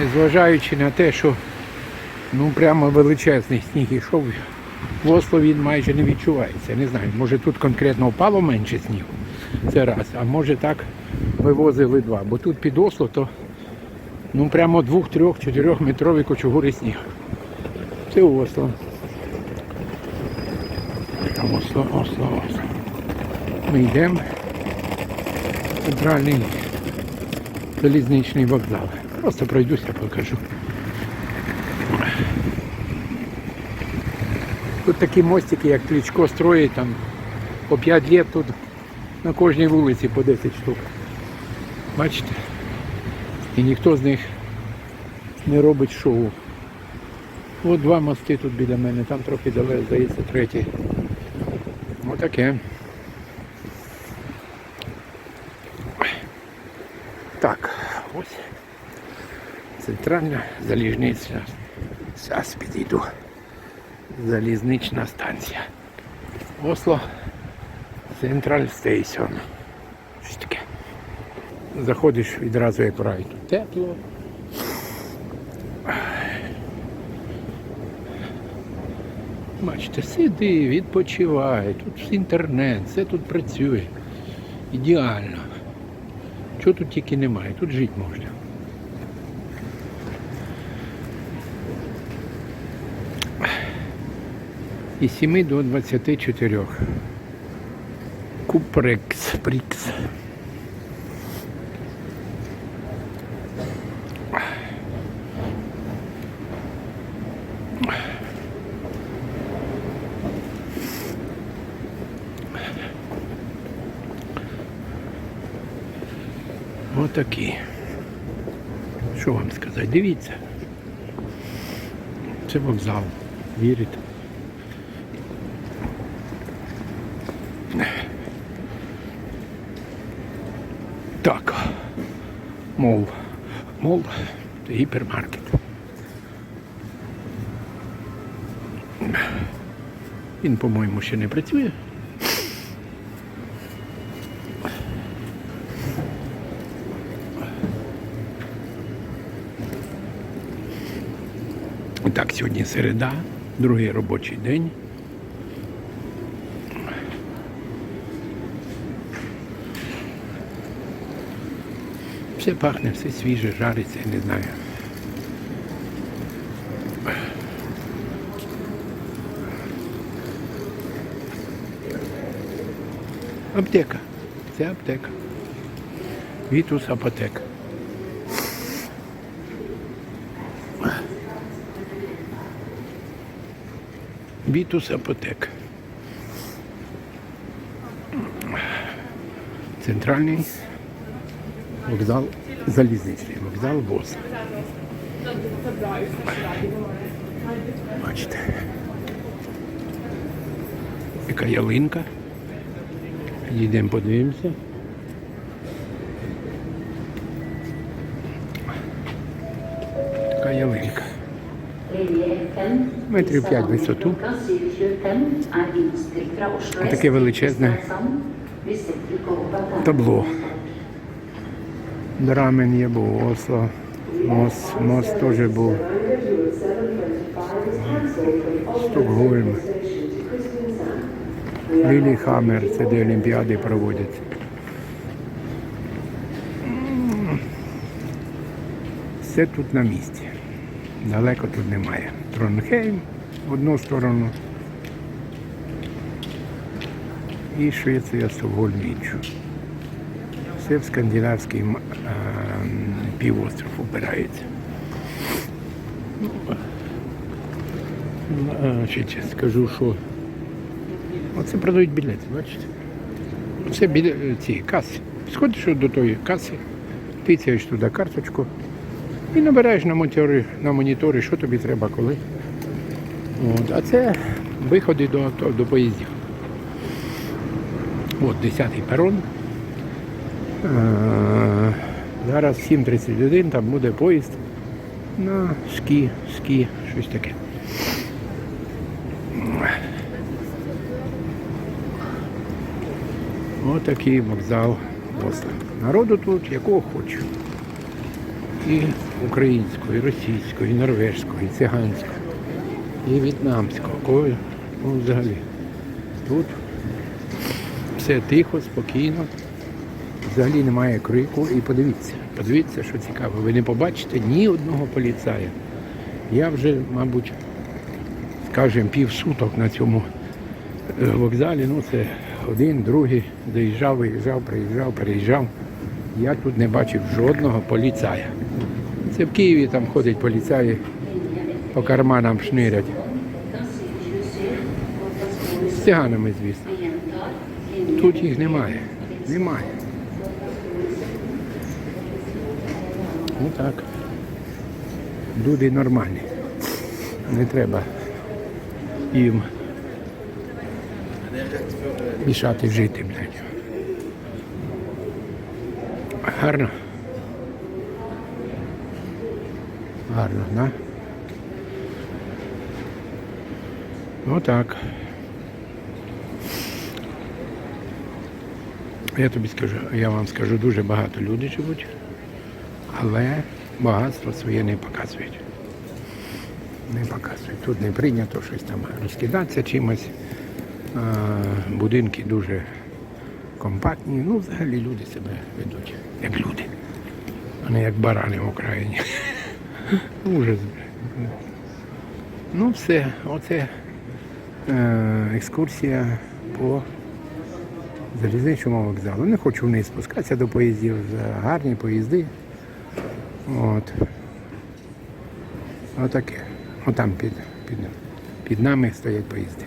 Незважаючи на те, що ну прямо величезний сніг ішов, в Осло він майже не відчувається. Не знаю, може тут конкретно впало менше снігу. Це раз. А може так вивозили два. Бо тут під Осло то ну прямо двох, трьох, чотирьох метрові кочугури сніг. Це Осло. Осло, Осло, Осло. Ми йдемо. Центральний залізничний вокзал. Просто пройдуся, покажу. Тут такі мостики, як Кличко строїть, там по 5 років тут на кожній вулиці по 10 штук. Бачите? І ніхто з них не робить шоу. От два мости тут біля мене, там трохи далеко, здається, третій. Отаке. Так, ось центральна залізнична. Зараз підійду. Залізнична станція. Осло Централь Стейсон. Щось таке. Заходиш відразу як рай. Тепло. Бачите, сиди, відпочивай, тут інтернет, все тут працює. Ідеально. Чого тут тільки немає, тут жити можна. І 7 до 24. Купрекс, Прікс. Отакі. Що вам сказати? Дивіться. Це вокзал. Вірите? Так. Мол. Мол гіпермаркет. Він, по-моєму, ще не працює. Так, сьогодні середа, другий робочий день. Все пахне, все свіже, жариться, я не знаю. Аптека. Це аптека. Вітус апотека. Вітус апотека. Центральний вокзал залізничний, вокзал ВОЗ. Бачите. Яка ялинка. Підійдемо, подивимося. Така ялинка. Метрів 5 висоту. Таке величезне табло. Драмен є був, Осло, мост, мост теж був. Стокгольм. Ліліхаммер, це де Олімпіади проводяться. Все тут на місці. Далеко тут немає. Тронхейм в одну сторону. І Швеція, Стокгольм іншу. Все в скандинавський ем, півостров опирається. Значить, скажу, що оце продають білети, бачите? Це біля ці каси. Сходиш до тої каси, тицяєш туди карточку і набираєш на монітори, на монітори, що тобі треба коли. От. А це виходи до, до поїздів. От 10-й перон. Е, Зараз 7.31, там буде поїзд на скі, скі, щось таке. Отакий вокзал Осло. Народу тут якого хочу. І українського, і російського, і норвежського, і циганського, і в'єтнамського. Взагалі. Тут все тихо, спокійно. Взагалі немає крику. І подивіться, подивіться, що цікаво. Ви не побачите ні одного поліцая. Я вже, мабуть, скажімо, півсуток на цьому е, вокзалі. Ну, це один, другий, заїжджав, виїжджав, приїжджав, переїжджав. Я тут не бачив жодного поліцая. Це в Києві там ходять поліцаї, по карманам шнирять. З циганами, звісно. Тут їх немає. Немає. Ну так. Люди нормальні. Не треба їм мішати жити, блядь. Гарно. Гарно, да? Ну так. Я тобі скажу, я вам скажу, дуже багато людей живуть, але багатство своє не показують. Не показують. Тут не прийнято щось там розкидатися чимось. Будинки дуже компактні. Ну, взагалі люди себе ведуть як люди, а не як барани в Україні. Ужас. Ну все, оце е, екскурсія по залізничному вокзалу. Не хочу вниз спускатися до поїздів, гарні поїзди. От. Отаке. Отам під, під, під нами стоять поїзди.